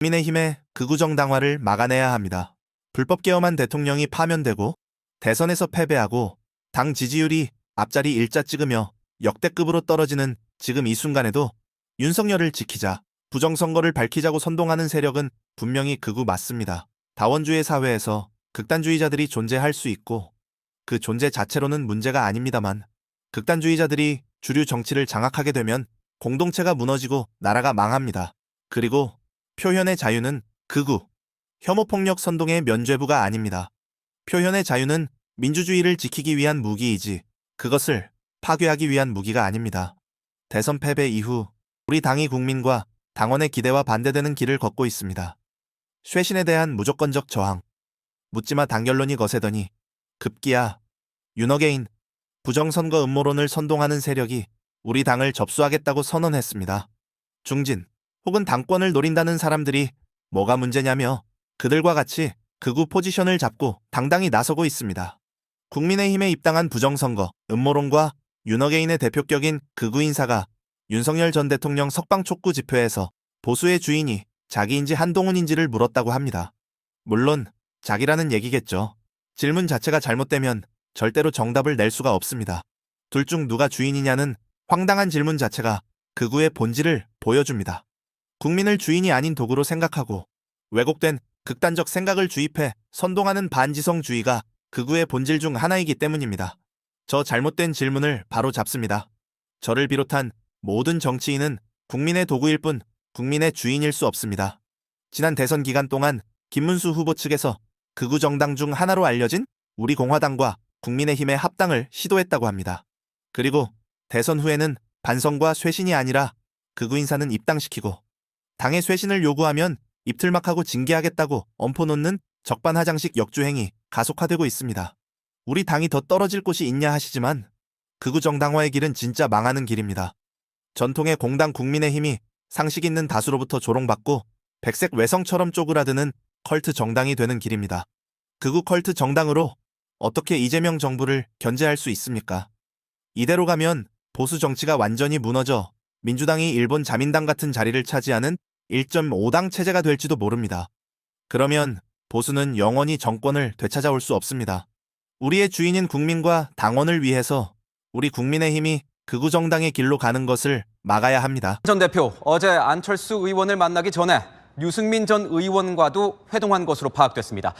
국민의힘의 극우 정 당화를 막아내야 합니다. 불법 개엄한 대통령이 파면되고 대선에서 패배하고 당 지지율이 앞자리 일자 찍으며 역대급으로 떨어지는 지금 이 순간에도 윤석열을 지키자 부정선거를 밝히자고 선동하는 세력은 분명히 극우 맞습니다. 다원주의 사회에서 극단주의자들이 존재할 수 있고 그 존재 자체로는 문제가 아닙니다만 극단주의자들이 주류 정치를 장악하게 되면 공동체가 무너지고 나라가 망합니다. 그리고 표현의 자유는 극우, 혐오폭력 선동의 면죄부가 아닙니다. 표현의 자유는 민주주의를 지키기 위한 무기이지 그것을 파괴하기 위한 무기가 아닙니다. 대선 패배 이후 우리 당이 국민과 당원의 기대와 반대되는 길을 걷고 있습니다. 쇄신에 대한 무조건적 저항, 묻지마 당결론이 거세더니 급기야 윤어게인 부정선거 음모론을 선동하는 세력이 우리 당을 접수하겠다고 선언했습니다. 중진 혹은 당권을 노린다는 사람들이 뭐가 문제냐며 그들과 같이 극우 포지션을 잡고 당당히 나서고 있습니다. 국민의힘에 입당한 부정선거, 음모론과 윤어게인의 대표격인 극우 인사가 윤석열 전 대통령 석방 촉구 집회에서 보수의 주인이 자기인지 한동훈인지를 물었다고 합니다. 물론 자기라는 얘기겠죠. 질문 자체가 잘못되면 절대로 정답을 낼 수가 없습니다. 둘 중 누가 주인이냐는 황당한 질문 자체가 극우의 본질을 보여줍니다. 국민을 주인이 아닌 도구로 생각하고 왜곡된 극단적 생각을 주입해 선동하는 반지성주의가 극우의 본질 중 하나이기 때문입니다. 저 잘못된 질문을 바로 잡습니다. 저를 비롯한 모든 정치인은 국민의 도구일 뿐 국민의 주인일 수 없습니다. 지난 대선 기간 동안 김문수 후보 측에서 극우 정당 중 하나로 알려진 우리 공화당과 국민의힘의 합당을 시도했다고 합니다. 그리고 대선 후에는 반성과 쇄신이 아니라 극우 인사는 입당시키고 당의 쇄신을 요구하면 입틀막하고 징계하겠다고 엄포 놓는 적반하장식 역주행이 가속화되고 있습니다. 우리 당이 더 떨어질 곳이 있냐 하시지만 극우 정당화의 길은 진짜 망하는 길입니다. 전통의 공당 국민의힘이 상식 있는 다수로부터 조롱받고 백색 외성처럼 쪼그라드는 컬트 정당이 되는 길입니다. 극우 컬트 정당으로 어떻게 이재명 정부를 견제할 수 있습니까? 이대로 가면 보수 정치가 완전히 무너져 민주당이 일본 자민당 같은 자리를 차지하는 1.5당 체제가 될지도 모릅니다. 그러면 보수는 영원히 정권을 되찾아올 수 없습니다. 우리의 주인인 국민과 당원을 위해서 우리 국민의 힘이 극우 정당의 길로 가는 것을 막아야 합니다. 전 대표 어제 안철수 의원을 만나기 전에 유승민 전 의원과도 회동한 것으로 파악됐습니다.